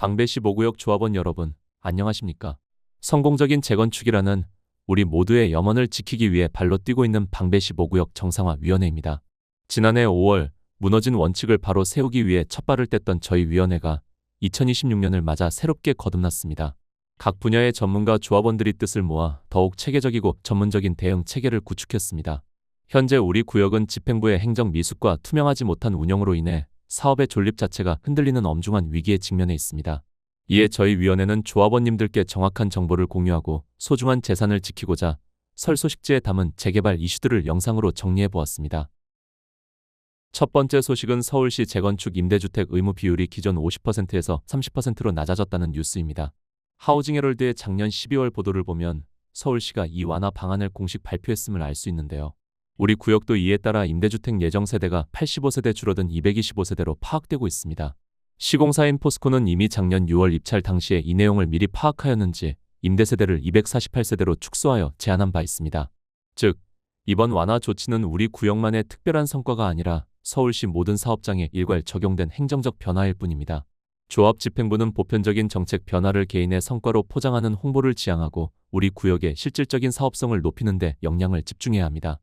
방배시 모구역 조합원 여러분, 안녕하십니까? 성공적인 재건축이라는 우리 모두의 염원을 지키기 위해 발로 뛰고 있는 방배시 모구역 정상화 위원회입니다. 지난해 5월 무너진 원칙을 바로 세우기 위해 첫 발을 뗐던 저희 위원회가 2026년을 맞아 새롭게 거듭났습니다. 각 분야의 전문가 조합원들이 뜻을 모아 더욱 체계적이고 전문적인 대응 체계를 구축했습니다. 현재 우리 구역은 집행부의 행정 미숙과 투명하지 못한 운영으로 인해 사업의 존립 자체가 흔들리는 엄중한 위기에 직면해 있습니다. 이에 저희 위원회는 조합원님들께 정확한 정보를 공유하고 소중한 재산을 지키고자 설 소식지에 담은 재개발 이슈들을 영상으로 정리해 보았습니다. 첫 번째 소식은 서울시 재건축 임대주택 의무 비율이 기존 50%에서 30%로 낮아졌다는 뉴스입니다. 하우징 헤럴드의 작년 12월 보도를 보면 서울시가 이 완화 방안을 공식 발표했음을 알 수 있는데요. 우리 구역도 이에 따라 임대주택 예정 세대가 85세대 줄어든 225세대로 파악되고 있습니다. 시공사인 포스코는 이미 작년 6월 입찰 당시에 이 내용을 미리 파악하였는지 임대세대를 248세대로 축소하여 제안한 바 있습니다. 즉, 이번 완화 조치는 우리 구역만의 특별한 성과가 아니라 서울시 모든 사업장에 일괄 적용된 행정적 변화일 뿐입니다. 조합 집행부는 보편적인 정책 변화를 개인의 성과로 포장하는 홍보를 지향하고 우리 구역의 실질적인 사업성을 높이는 데 역량을 집중해야 합니다.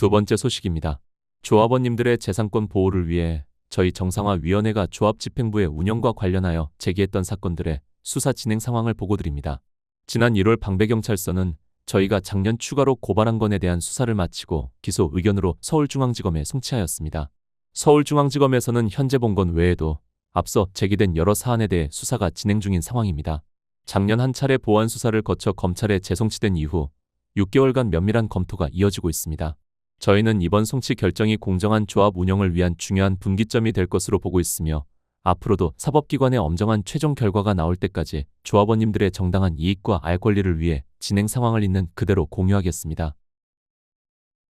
두 번째 소식입니다. 조합원님들의 재산권 보호를 위해 저희 정상화위원회가 조합 집행부의 운영과 관련하여 제기했던 사건들의 수사 진행 상황을 보고드립니다. 지난 1월 방배경찰서는 저희가 작년 추가로 고발한 건에 대한 수사를 마치고 기소 의견으로 서울중앙지검에 송치하였습니다. 서울중앙지검에서는 현재 본 건 외에도 앞서 제기된 여러 사안에 대해 수사가 진행 중인 상황입니다. 작년 한 차례 보완 수사를 거쳐 검찰에 재송치된 이후 6개월간 면밀한 검토가 이어지고 있습니다. 저희는 이번 송치 결정이 공정한 조합 운영을 위한 중요한 분기점이 될 것으로 보고 있으며 앞으로도 사법기관의 엄정한 최종 결과가 나올 때까지 조합원님들의 정당한 이익과 알 권리를 위해 진행 상황을 있는 그대로 공유하겠습니다.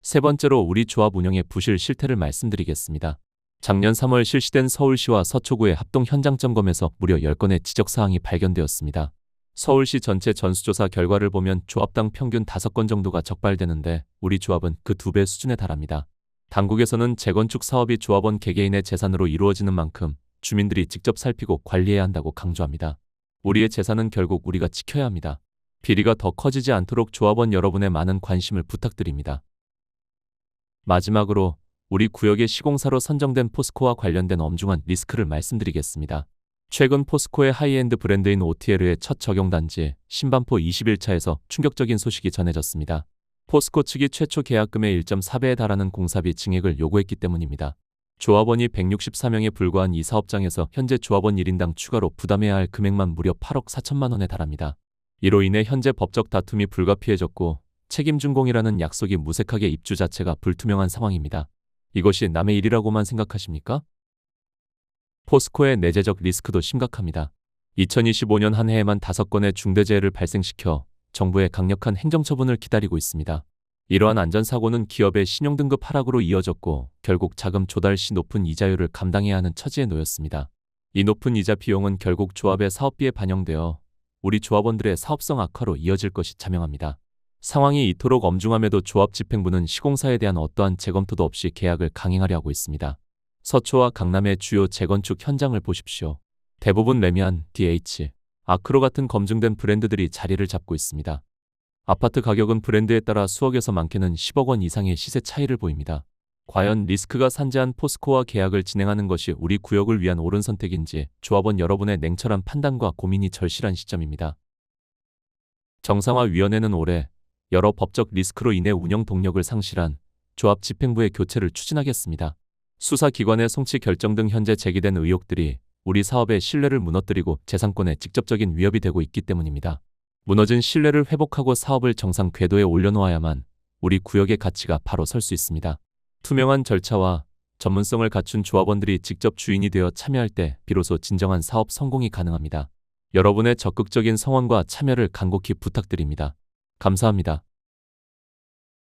세 번째로 우리 조합 운영의 부실 실태를 말씀드리겠습니다. 작년 3월 실시된 서울시와 서초구의 합동 현장 점검에서 무려 10건의 지적사항이 발견되었습니다. 서울시 전체 전수조사 결과를 보면 조합당 평균 5건 정도가 적발되는데 우리 조합은 그 두 배 수준에 달합니다. 당국에서는 재건축 사업이 조합원 개개인의 재산으로 이루어지는 만큼 주민들이 직접 살피고 관리해야 한다고 강조합니다. 우리의 재산은 결국 우리가 지켜야 합니다. 비리가 더 커지지 않도록 조합원 여러분의 많은 관심을 부탁드립니다. 마지막으로 우리 구역의 시공사로 선정된 포스코와 관련된 엄중한 리스크를 말씀드리겠습니다. 최근 포스코의 하이엔드 브랜드인 OTL의 첫 적용 단지 신반포 21차에서 충격적인 소식이 전해졌습니다. 포스코 측이 최초 계약금의 1.4배에 달하는 공사비 증액을 요구했기 때문입니다. 조합원이 164명에 불과한 이 사업장에서 현재 조합원 1인당 추가로 부담해야 할 금액만 무려 8억 4천만 원에 달합니다. 이로 인해 현재 법적 다툼이 불가피해졌고 책임 준공이라는 약속이 무색하게 입주 자체가 불투명한 상황입니다. 이것이 남의 일이라고만 생각하십니까? 포스코의 내재적 리스크도 심각합니다. 2025년 한 해에만 5건의 중대재해를 발생시켜 정부의 강력한 행정처분을 기다리고 있습니다. 이러한 안전사고는 기업의 신용등급 하락으로 이어졌고 결국 자금 조달 시 높은 이자율을 감당해야 하는 처지에 놓였습니다. 이 높은 이자 비용은 결국 조합의 사업비에 반영되어 우리 조합원들의 사업성 악화로 이어질 것이 자명합니다. 상황이 이토록 엄중함에도 조합 집행부는 시공사에 대한 어떠한 재검토도 없이 계약을 강행하려 하고 있습니다. 서초와 강남의 주요 재건축 현장을 보십시오. 대부분 레미안, DH, 아크로 같은 검증된 브랜드들이 자리를 잡고 있습니다. 아파트 가격은 브랜드에 따라 수억에서 많게는 10억 원 이상의 시세 차이를 보입니다. 과연 리스크가 산재한 포스코와 계약을 진행하는 것이 우리 구역을 위한 옳은 선택인지 조합원 여러분의 냉철한 판단과 고민이 절실한 시점입니다. 정상화위원회는 올해 여러 법적 리스크로 인해 운영 동력을 상실한 조합 집행부의 교체를 추진하겠습니다. 수사기관의 송치 결정 등 현재 제기된 의혹들이 우리 사업의 신뢰를 무너뜨리고 재산권에 직접적인 위협이 되고 있기 때문입니다. 무너진 신뢰를 회복하고 사업을 정상 궤도에 올려놓아야만 우리 구역의 가치가 바로 설 수 있습니다. 투명한 절차와 전문성을 갖춘 조합원들이 직접 주인이 되어 참여할 때 비로소 진정한 사업 성공이 가능합니다. 여러분의 적극적인 성원과 참여를 간곡히 부탁드립니다. 감사합니다.